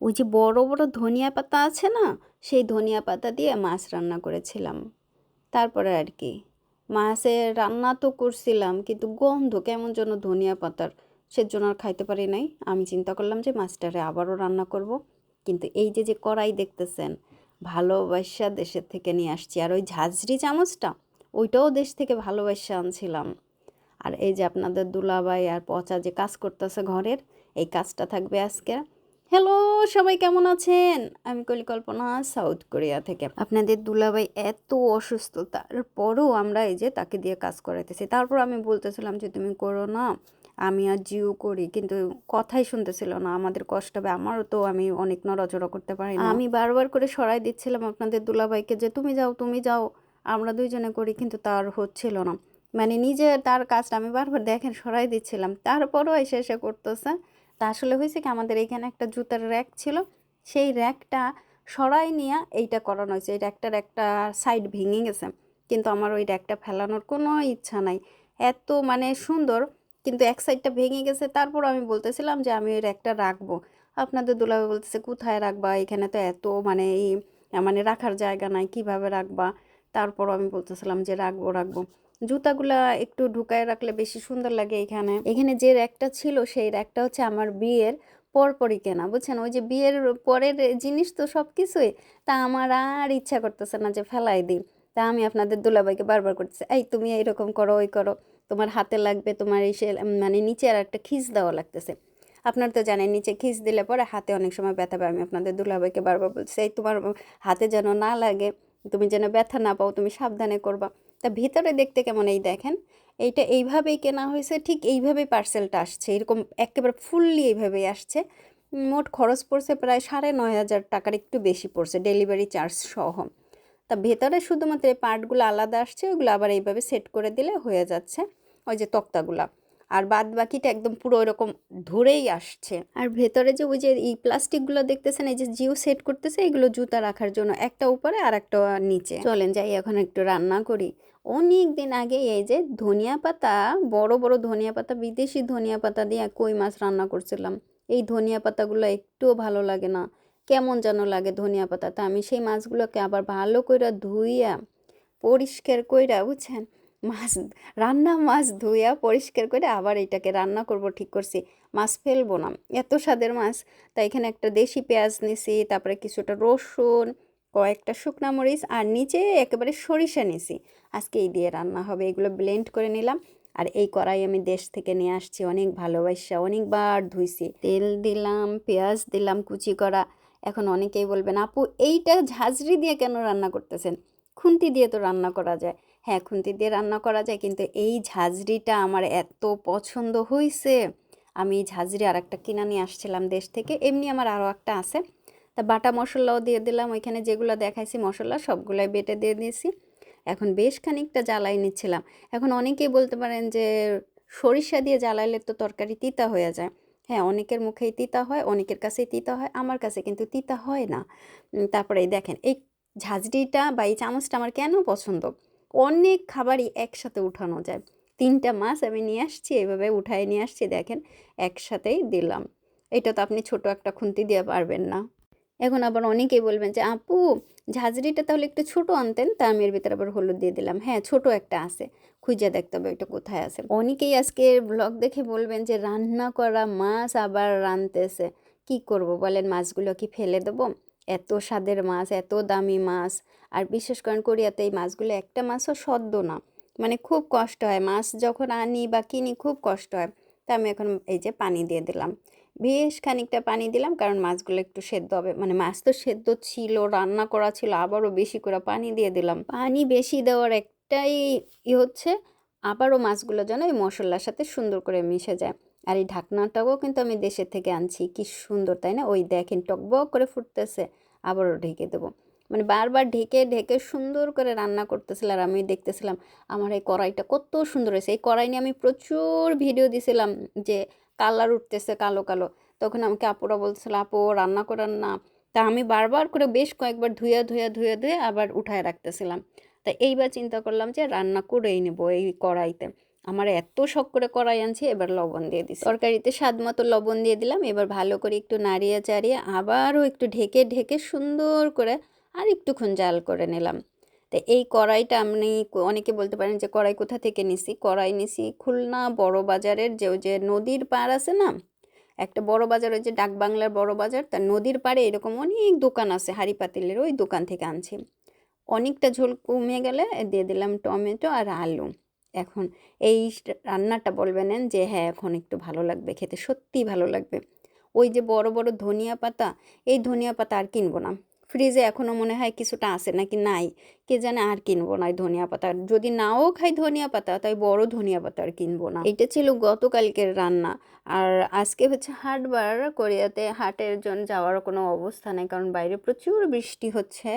ওই যে বড় বড় ধনিয়া পাতা আছে না, সেই ধনিয়া পাতা দিয়ে মাছ রান্না করেছিলাম। তারপরে আর কি, মাছের রান্না তো করছিলাম, কিন্তু গন্ধ কেমন যেন ধনিয়া পাতার, সেজন্য আর খাইতে পারি নাই। আমি চিন্তা করলাম যে মাছটারে আবারও রান্না করব। কিন্তু এই যে যে কড়াই দেখতেছেন, ভালোবাসা দেশের থেকে নিয়ে আসছি। আর ওই ঝাঁঝরি চামচটা, ওইটাও দেশ থেকে ভালোবাসা আনছিলাম। আর এই যে আপনাদের দুলাভাই আর পচা যে কাজ করতেছে ঘরের, এই কাজটা থাকবে আজকে। হ্যালো সবাই কেমন আছেন? আমি কলিকল্পনা সাউথ কোরিয়া থেকে। আপনাদের দুলাভাই এত অসুস্থ তারপরও আমরা এই যে তাকে দিয়ে কাজ করাইতেছি। তারপর আমি বলতেছিলাম যে, তুমি করো না, আমি আর জিও করি। কিন্তু কথাই শুনতেছিল না। আমাদের কষ্ট হবে, আমারও তো আমি অনেক নড়াচড়া করতে পারি না। আমি বারবার করে সরাই দিচ্ছিলাম আপনাদের দুলাভাইকে যে, তুমি যাও তুমি যাও, আমরা দুইজনে করি। কিন্তু তার হচ্ছিল না। মানে নিজে তার কাজটা আমি বারবার দেখেন সরাই দিচ্ছিলাম। তারপরও এসে এসে করতেছে। তা আসলে হয়েছে কি, আমাদের এখানে একটা জুতার র্যাক ছিল, সেই র্যাকটা সরাই নিয়ে এইটা করানো হয়েছে। এই র্যাকটার একটা সাইড ভেঙে গেছে, কিন্তু আমার ওই র্যাকটা ফেলানোর কোনো ইচ্ছা নাই। এত মানে সুন্দর, কিন্তু এক সাইডটা ভেঙে গেছে, তারপর আমি বলতেছিলাম যে আমি ওই র্যাকটা রাখব। আপনাদের দুলাভাই বলতেছে, কোথায় রাখবা? এখানে তো এত মানে এই মানে রাখার জায়গা নাই, কীভাবে রাখবা? তারপর আমি বলতেছিলাম যে, রাখব রাখব। জুতাগুলা একটু ঢুকায় রাখলে বেশি সুন্দর লাগে এখানে। এখানে যে র্যাকটা ছিল, সেই র্যাকটা হচ্ছে আমার বিয়ের পরপরই কেনা, বুঝছেন? ওই যে বিয়ের পরের জিনিস তো সব কিছুই তা আমার আর ইচ্ছা করতেছে না যে ফেলাই দিই। তা আমি আপনাদের দুলাভাইকে বারবার করতেছি, এই তুমি এইরকম করো, ওই করো। তোমার হাতে লাগবে, তোমার এই মানে নিচে আর একটা খিস দেওয়া লাগতেছে। আপনার তো জানেন, নিচে খিস দিলে পরে হাতে অনেক সময় ব্যথা পাবে আমি আপনাদের দুলাভাইকে বারবার বলছি এই তোমার হাতে যেন না লাগে, তুমি যেন ব্যথা না পাও, তুমি সাবধানে করবা। তা ভিতরে দেখতে কেমন এই দেখেন? এইটা এইভাবেই কেনা হয়েছে, ঠিক এইভাবেই পার্সেলটা আসছে। এরকম একেবারে ফুললি এইভাবেই আসছে। মোট খরচ পড়ছে প্রায় সাড়ে নয় হাজার টাকার একটু বেশি পড়ছে ডেলিভারি চার্জ সহ। তা ভেতরে শুধুমাত্র এই পার্টগুলো আলাদা আসছে ওইগুলো আবার এইভাবে সেট করে দিলে হয়ে যাচ্ছে। ওই যে তক্তাগুলা। আর বাদ বাকিটা একদম পুরো এরকম ধরেই আসছে। আর ভেতরে যে ওই যে এই প্লাস্টিকগুলো দেখতেছেন, এই যে জিও সেট করতেছে, এগুলো জুতা রাখার জন্য একটা উপরে আর একটা নিচে। চলেন যাই, এখন একটু রান্না করি। অনেক দিন আগে এই যে ধনিয়া পাতা, বড় বড় ধনিয়া পাতা, বিদেশি ধনিয়া পাতা দিয়ে কই মাছ রান্না করছিলাম। এই ধনিয়া পাতাগুলো একটুও ভালো লাগে না। কেমন যেন লাগে ধনিয়া পাতা। তা আমি সেই মাছগুলোকে আবার ভালো করে ধুইয়া, পরিষ্কার কইরা, বুঝছেন? মাছ, রান্না মাছ ধুইয়া পরিষ্কার করে আবার এটাকে রান্না করব, ঠিক করছি। মাছ ফেলব না। এত স্বাদের মাছ। তাই এখানে একটা দেশি পেঁয়াজ নিছি, তারপরে কিছুটা রসুন, কয়েকটা শুকনা মরিচ, আর নিচে একেবারে সরিষা নিছি। আজকে এই দিয়ে রান্না হবে, এগুলো ব্লেন্ড করে নিলাম। আর এই কড়াই আমি দেশ থেকে নিয়ে আসছি, অনেক ভালোবাসা, অনেকবার ধুইছি। তেল দিলাম, পেঁয়াজ দিলাম, কুচি করা। এখন অনেকেই বলবেন, আপু, এইটা ঝাঁঝরি দিয়ে কেন রান্না করতেছেন? খুন্তি দিয়ে তো রান্না করা যায়। হ্যাঁ খুন্তি দিয়ে রান্না করা যায়। কিন্তু এই ঝাঁঝরিটা আমার এত পছন্দ হয়েছে আমি এই ঝাঁঝরি আর একটা কিনা নিয়ে আসছিলাম দেশ থেকে। এমনি আমার আরও একটা আছে। তা বাটা মশলাও দিয়ে দিলাম। ওইখানে যেগুলো দেখাইছি মশলা, সবগুলাই বেটে দিয়ে দিয়েছি। এখন বেশ খানিকটা জ্বালাই নিচ্ছিলাম। এখন অনেকেই বলতে পারেন যে, সরিষা দিয়ে জ্বালাইলে তো তরকারি তিতা হয়ে যায়। হ্যাঁ অনেকের মুখেই তিতা হয়, অনেকের কাছেই তিতা হয়, আমার কাছে কিন্তু তিতা হয় না। তারপরে দেখেন, এই ঝাঁঝরিটা বা এই চামচটা আমার কেন পছন্দ? অনেক খাবারই একসাথে উঠানো যায়। তিনটা মাছ আমি নিয়ে আসছি, এভাবে উঠায় নিয়ে আসছি, দেখেন, একসাথেই দিলাম। এটা তো আপনি ছোট একটা খুন্তি দিয়ে পারবেন না। এখন আবার অনেকেই বলবেন যে, আপু, ঝাঁঝরিটা তাহলে একটু ছোট আনতেন। তা আমি এর ভিতরে আবার হলুদ দিয়ে দিলাম। হ্যাঁ ছোট একটা আছে, খুঁজে দেখতে হবে ওইটা কোথায় আছে। অনেকেই আজকে ব্লগ দেখে বলবেন যে, রান্না করা মাছ আবার রানতেছে কি করব বলেন? মাছগুলো কি ফেলে দেবো? এত স্বাদের মাছ, এত দামি মাছ। আর বিশেষ করে কোরিয়াতে এই মাছগুলো, একটা মাছও সদ্য না। মানে খুব কষ্ট হয়। মাছ যখন আনি বা কিনি, খুব কষ্ট হয়। তা আমি এখন এই যে পানি দিয়ে দিলাম। বেশ খানিকটা পানি দিলাম, কারণ মাছগুলো একটু সেদ্ধ হবে। মানে মাছ তো সেদ্ধ ছিল, রান্না করা ছিল, আবারও বেশি করে পানি দিয়ে দিলাম। পানি বেশি দেওয়ার একটাই ই হচ্ছে, আবারও মাছগুলো যেন এই মশলার সাথে সুন্দর করে মিশে যায়। আর এই ঢাকনাটাও কিন্তু আমি দেশের থেকে আনছি। কি সুন্দর, তাই না? ওই দেখেন টকবক করে ফুটতেছে, আবারও ঢেকে দেবো। মানে বারবার ঢেকে ঢেকে সুন্দর করে রান্না করতেছিল আর আমি দেখতেছিলাম আমার এই কড়াইটা কত সুন্দর হয়েছে। এই কড়াই নিয়ে আমি প্রচুর ভিডিও দিছিলাম যে কালার উঠতেছে কালো কালো। তখন আমাকে আপুরা বলছিল, আপু, রান্না করার না। তা আমি বারবার করে বেশ কয়েকবার ধুয়ে ধুয়ে ধুয়ে ধুয়ে আবার উঠায় রাখতেছিলাম। তা এইবার চিন্তা করলাম যে রান্না করেই নেব এই কড়াইতে। আমার এত শখ করে কড়াই আনছি, এবার লবণ দিয়ে দিছি। তরকারিতে স্বাদ মতো লবণ দিয়ে দিলাম, এবার ভালো করে একটু নাড়িয়ে চাড়িয়ে আবারও একটু ঢেকে ঢেকে সুন্দর করে আর একটুক্ষণ জাল করে নিলাম। তো এই কড়াইটা আপনি অনেকে বলতে পারেন যে কড়াই কোথা থেকে নিছি? কড়াই নিছি খুলনা বড় বাজারের যে ওই যে নদীর পার আছে না? একটা বড় বাজার, ওই যে ডাক বাংলার বড় বাজার তার নদীর পাড়ে এরকম অনেক দোকান আছে হাড়ি পাতিলের ওই দোকান থেকে আনছি। অনেকটা ঝোল কমে গেলে দিয়ে দিলাম টমেটো আর আলু। এখন এই রান্নাটা বলবেন যে হ্যাঁ এখন একটু ভালো লাগবে খেতে, সত্যিই ভালো লাগবে। ওই যে বড় বড় ধনিয়া পাতা, এই ধনিয়া পাতা আর কিনবো না। ফ্রিজে এখনও মনে হয় কিছুটা আছে নাকি নাই, কে জানে আর কিনবো না ধনিয়া পাতা। যদি নাও খাই ধনিয়া পাতা, তাই বড় ধনিয়া পাতা আর কিনবো না। এটা ছিল গতকালকের রান্না। আর আজকে হচ্ছে হাটবার, কোরিয়াতে হাটের জন্য যাওয়ার কোনো অবস্থা নেই, কারণ বাইরে প্রচুর বৃষ্টি হচ্ছে।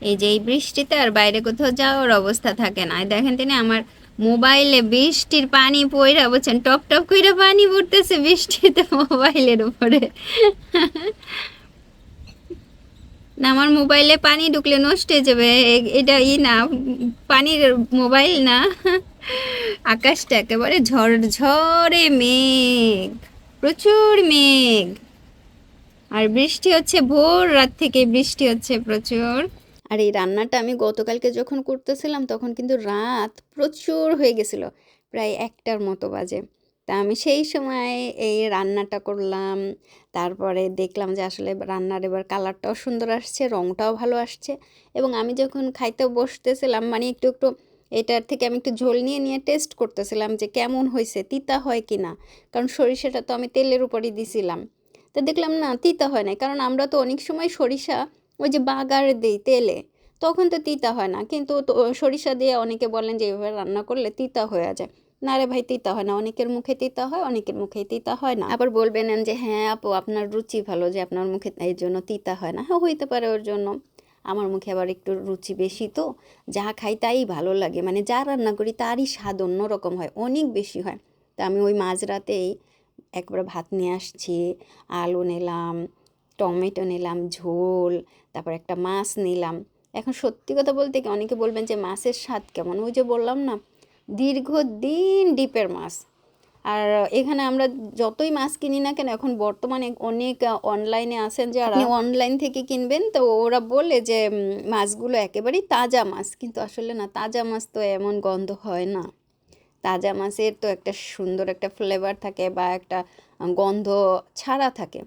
এই যে এই বৃষ্টিতে আর বাইরে কোথাও যাওয়ার অবস্থা থাকে না। দেখেন তিনি আমার মোবাইলে বৃষ্টির পানি পইরা বলছেন, টপ টপ কইরা পানি পড়তেছে বৃষ্টিতে মোবাইলের উপরে। না, আমার মোবাইলে পানি ঢুকলে নষ্ট হয়ে যাবে। এটা ই না, পানির মোবাইল না। আকাশটা একেবারে ঝড়, ঝড়ে মেঘ, প্রচুর মেঘ। আর বৃষ্টি হচ্ছে ভোর রাত থেকে, বৃষ্টি হচ্ছে প্রচুর। আর এই রান্নাটা আমি গতকালকে যখন করতেছিলাম, তখন কিন্তু রাত প্রচুর হয়ে গেছিল, প্রায় একটার মতো বাজে। তা আমি সেই সময় এই রান্নাটা করলাম, তারপরে দেখলাম যে আসলে রান্নার এবার কালারটাও সুন্দর আসছে রঙটাও ভালো আসছে এবং আমি যখন খাইতে বসতেছিলাম মানে একটু একটু এটার থেকে আমি একটু ঝোল নিয়ে নিয়ে টেস্ট করতেছিলাম যে কেমন হয়েছে তিতা হয় কি না? কারণ সরিষাটা তো আমি তেলের উপরই দিছিলাম। তো দেখলাম না, তিতা হয় না কারণ আমরা তো অনেক সময় সরিষা ওই যে বাগার দিই, তেলে। তখন তো তিতা হয় না। কিন্তু সরিষা দিয়ে অনেকে বলেন যে, এভাবে রান্না করলে তিতা হয়ে যায়। না রে ভাই, তিতা হয় না। অনেকের মুখে তিতা হয়, অনেকের মুখে তিতা হয় না। আবার বলবেন যে হ্যাঁ আপু, আপনার রুচি ভালো যে, আপনার মুখে এই জন্য তিতা হয় না। হ্যাঁ হইতে পারে ওর জন্য। আমার মুখে আবার একটু রুচি বেশি তো। যা খাই তাই ভালো লাগে। মানে যা রান্না করি তারই স্বাদ অন্যরকম হয়, অনেক বেশি হয়। তা আমি ওই মাঝরাতেই একবার ভাত নিয়ে আসছি, আলু নিলাম টমেটো নিলাম, ঝোল, তারপর একটা মাছ নিলাম। এখন সত্যি কথা বলতে কি অনেকে বলবেন যে মাছের স্বাদ কেমন? ওই যে বললাম না, দীর্ঘদিন ডিপের মাছ। আর এখানে আমরা যতই মাছ কিনি না কেন, এখন বর্তমানে অনেক অনলাইনে আছেন যারা অনলাইন থেকে কিনবেন, তো ওরা বলে যে মাছগুলো একেবারেই তাজা মাছ। কিন্তু আসলে না, তাজা মাছ তো এমন গন্ধ হয় না। তাজা মাছের তো একটা সুন্দর একটা ফ্লেভার থাকে বা একটা গন্ধ ছাড়া থাকে।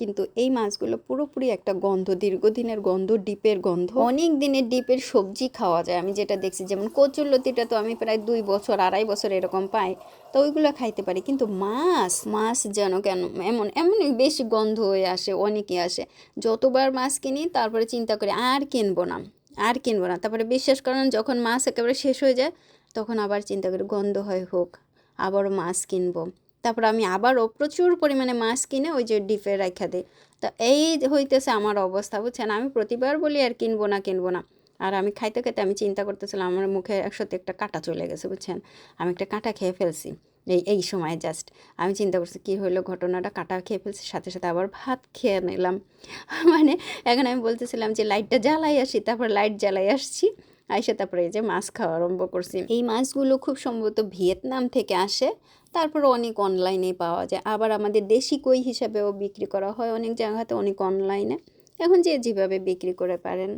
কিন্তু এই মাছগুলো পুরোপুরি একটা গন্ধ, দীর্ঘদিনের গন্ধ, ডিপের গন্ধ। অনেক দিনের ডিপের সবজি খাওয়া যায়। আমি যেটা দেখছি, যেমন কচুরলতিটা তো আমি প্রায় দুই বছর, আড়াই বছর এরকম পাই। তো ওইগুলো খাইতে পারি। কিন্তু মাছ মাছ যেন কেন, এমন এমন বেশি গন্ধ হয়ে আসে অনেকে আসে। যতবার মাছ কিনি, তারপরে চিন্তা করি, আর কিনবো না, আর কিনবো না। তারপরে বিশ্বাস করেন, যখন মাছ একেবারে শেষ হয়ে যায়, তখন আবার চিন্তা করি, গন্ধ হয় হোক, আবারও মাছ কিনবো। তারপর আমি আবারও প্রচুর পরিমাণে মাছ কিনে ওই যে ডিপে রাখা দিই। তো এই হইতেছে আমার অবস্থা, বুঝছেন? আমি প্রতিবার বলি আর কিনবো না কিনবো না। আর আমি খাইতে খাইতে আমি চিন্তা করতেছিলাম, আমার মুখে একসাথে একটা কাঁটা চলে গেছে, বুঝছেন? আমি একটা কাঁটা খেয়ে ফেলছি, এই এই সময় জাস্ট আমি চিন্তা করছি, কী হলো ঘটনাটা? কাঁটা খেয়ে ফেলছি, সাথে সাথে আবার ভাত খেয়ে নিলাম। মানে এখন আমি বলতেছিলাম যে লাইটটা জ্বালাই আসি, তারপর লাইট জ্বালাই আসছি, আইসে তারপরে এই যে মাছ খাওয়া আরম্ভ করছি। এই মাছগুলো খুব সম্ভবত ভিয়েতনাম থেকে আসে তারপর অনেক অনলাইনে পাওয়া যায়। আবার আমাদের দেশি কই হিসাবেও বিক্রি করা হয় অনেক জায়গাতে অনেক অনলাইনে এখন যে যেভাবে বিক্রি করে পারেন।